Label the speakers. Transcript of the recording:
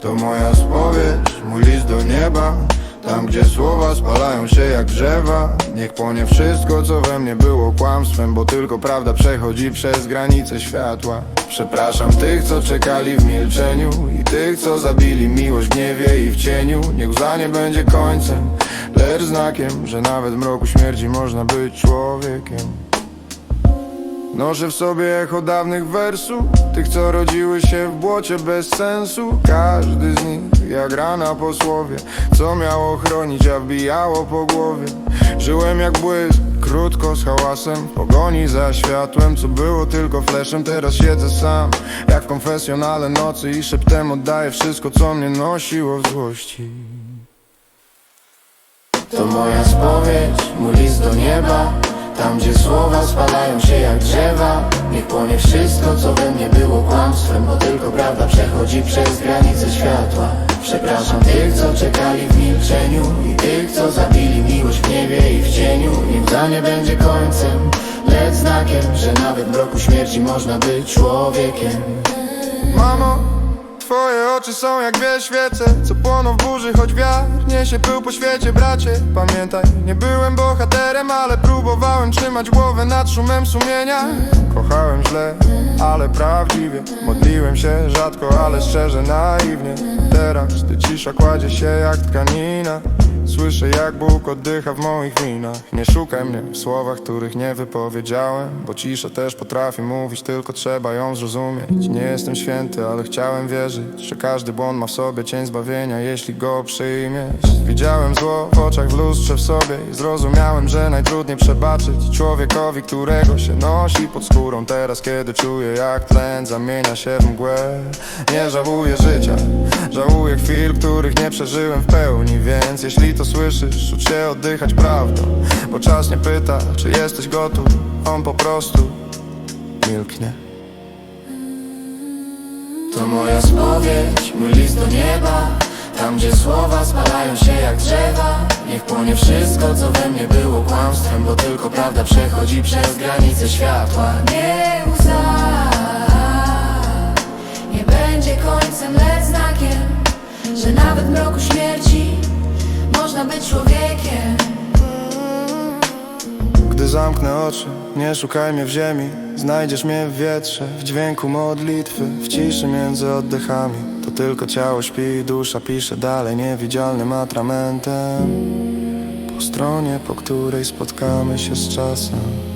Speaker 1: To moja spowiedź, mój list do nieba Tam gdzie słowa spalają się jak drzewa Niech płonie wszystko co we mnie było kłamstwem Bo tylko prawda przechodzi przez granice światła. Przepraszam tych co czekali w milczeniu I tych co zabili miłość w gniewie i w cieniu. Niech łza nie będzie końcem Lecz znakiem, że nawet w mroku śmierci można być człowiekiem. Noszę w sobie echo dawnych wersów Tych co rodziły się w błocie bez sensu. Każdy z nich jak rana po słowie. Co miało chronić, a wbijało po głowie. Żyłem jak błysk, krótko z hałasem. Pogoni za światłem, co było tylko fleszem. Teraz siedzę sam, jak w konfesjonale nocy. I szeptem oddaję wszystko, co mnie nosiło w złości. To moja spowiedź, mój list do nieba. Tam gdzie słowa spalają się jak drzewa Niech płonie wszystko co we mnie było kłamstwem Bo tylko prawda przechodzi przez granice światła Przepraszam tych co czekali w milczeniu I tych co zabili miłość w gniewie i w cieniu. Niech nie będzie końcem Lecz znakiem, że nawet w mroku śmierci można być człowiekiem oczy są jak dwie świece. Co płoną w burzy, choć wiatr niesie pył po świecie Bracie, pamiętaj, nie byłem bohaterem Ale próbowałem trzymać głowę nad szumem sumienia. Kochałem źle, ale prawdziwie. Modliłem się rzadko, ale szczerze, naiwnie. Teraz, gdy cisza kładzie się jak tkanina Słyszę jak Bóg oddycha w moich winach. Nie szukaj mnie w słowach, których nie wypowiedziałem Bo cisza też potrafi mówić, tylko trzeba ją zrozumieć. Nie jestem święty, ale chciałem wierzyć każdy błąd ma w sobie cień zbawienia, jeśli go przyjmiesz. Widziałem zło w oczach, w lustrze w sobie. I zrozumiałem, że najtrudniej przebaczyć Człowiekowi, którego się nosi pod skórą. Teraz kiedy czuję jak tlen zamienia się w mgłę. Nie żałuję życia, żałuję chwil, których nie przeżyłem w pełni. Więc jeśli to słyszysz, ucz się oddychać prawdą. Bo czas nie pyta, czy jesteś gotów. On po prostu milknie To moja spowiedź, mój list do nieba. Tam gdzie słowa spalają się jak drzewa Niech płonie wszystko co we mnie było kłamstwem Bo tylko prawda przechodzi przez granice światła.
Speaker 2: Nie łza Nie będzie końcem, lecz znakiem Że nawet w mroku śmierci Można być człowiekiem
Speaker 1: zamknę oczy, nie szukaj mnie w ziemi. Znajdziesz mnie w wietrze, w dźwięku modlitwy W ciszy między oddechami. To tylko ciało śpi, dusza pisze dalej Niewidzialnym atramentem. Po stronie, po której spotkamy się z czasem